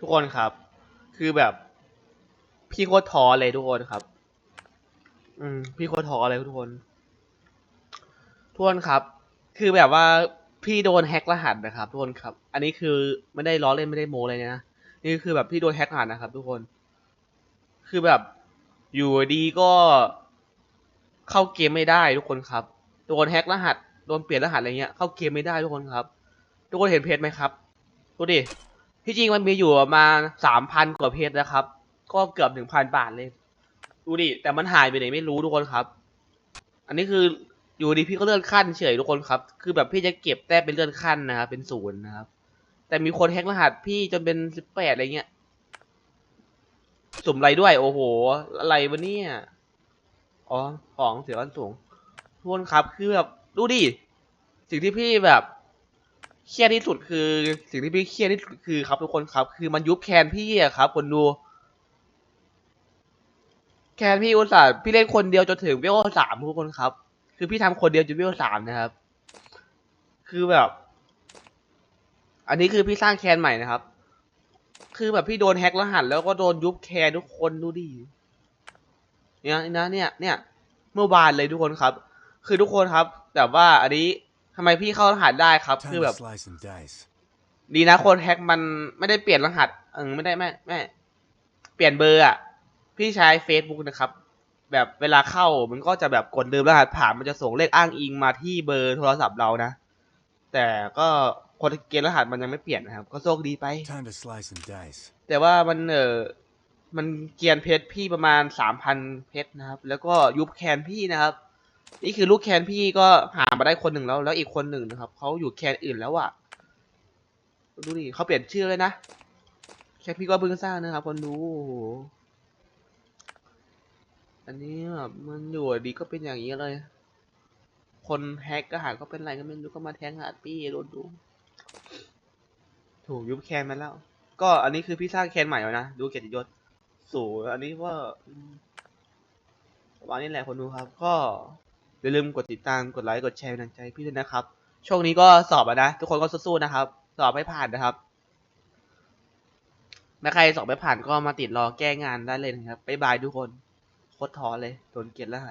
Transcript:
ทุกคนครับ คือแบบ พี่โคตรท้อเลยทุกคนครับ อืม พี่โคตรท้อเลยทุกคนทุกคนครับ คือแบบว่าพี่โดนแฮกรหัสนะครับ ทุกคนครับ อันนี้คือไม่ได้ล้อเล่นไม่ได้โมเลยนะนี่คือแบบพี่โดนแฮกรหัสนะครับ ทุกคน คือแบบอยู่ดีก็เข้าเกมไม่ได้ทุกคนครับโดนแฮกรหัสโดนเปลี่ยนรหัสอะไรเงี้ยเข้าเกมไม่ได้ทุกคนครับ ทุกคนเห็นเพจไหมครับดูดิ ที่จริงมันมีอยู่ประมาณสามพันกว่าเพจนะครับ ก็เกือบหนึ่งพันบาทเลย ดูดิ แต่มันหายไปไหนไม่รู้ทุกคนครับ อันนี้คืออยู่ดีพี่ก็เลื่อนขั้นเฉยทุกคนครับ คือแบบพี่จะเก็บแต้มเป็นเลื่อนขั้นนะครับ เป็นศูนย์นะครับ แต่มีคนแฮกรหัสพี่จนเป็นสิบแปดอะไรเงี้ย สุ่มอะไรด้วย โอ้โห อะไรวะเนี่ย อ๋อ ของเสียวันสูงทุกคนครับ คือแบบดูดิ สิ่งที่พี่แบบ เครียดที่สุดคือ สิ่งที่พี่เครียดที่สุดคือครับทุกคนครับ คือมันยุบแคนพี่อะครับ คนดู แคนพี่อุตส่าห์พี่เล่นคนเดียวจนถึงเวลสามทุกคนครับ คือพี่ทำคนเดียวจนเวลสามนะครับ คือแบบ อันนี้คือพี่สร้างแคนใหม่นะครับ คือแบบพี่โดนแฮ็กรหัสแล้วก็โดนยุบแคนทุกคนดูดิเนี่ยนะเนี่ยเนี่ยเมื่อวานเลยทุกคนครับ คือทุกคนครับ แต่ว่าอันนี้ำไมพี่เข้ารหัสได้ครับ Time คือแบ to บ slice and dice. ดีนะคนแฮ็กมันไม่ได้เปลี่ยนรหัส เออไม่ได้ไม่ไม่เปลี่ยนเบอร์อะ พี่ใช้ Facebook นะครับ แบบเวลาเข้ามันก็จะแบบกดเดิมรหัสผ่านมันจะส่งเลขอ้างอิงมาที่เบอร์โทรศัพท์เรานะ แต่ก็คนเกณฑ์รหัสมันยังไม่เปลี่ยนนะครับ ก็โชคดีไป Time to slice and dice. แต่ว่ามันเออมันเกรียนเพชรพี่ประมาณสามพันเพชรนะครับ แล้วก็ยุบแคนพี่นะครับ นี่คือลูกแคนพี่ก็หามาได้คนหนึ่งแล้ว แล้วอีกคนหนึ่งนะครับเขาอยู่แคนอื่นแล้วอะดูดิเขาเปลี่ยนชื่อเลยนะแคนพี่ก็เพิ่งสร้างนะครับ คนดูโอ้โหอันนี้แบบมันอยู่ดีก็เป็นอย่างนี้เลย คนแฮกก็หาก็เป็นไรก็ไม่รู้ก็มาแทงหาพี่โดนดู ถูกยุบแคนมาแล้ว ก็อันนี้คือพี่สร้างแคนใหม่แล้วนะดูเกียรติยศสูงอันนี้ว่าประมาณนี้แหละคนดูครับ ก็ อย่าลืมกดติดตามกดไลค์กดแชร์เป็นกำลังใจพี่ด้วยนะครับ ช่วงนี้ก็สอบอะนะ ทุกคนก็สู้ๆนะครับ สอบไม่ผ่านนะครับแม้ใครสอบไม่ผ่านก็มาติดรอแก้งานได้เลยนะครับบ๊ายบายทุกคนโคตรท้อเลยโดนเกลียดแล้ว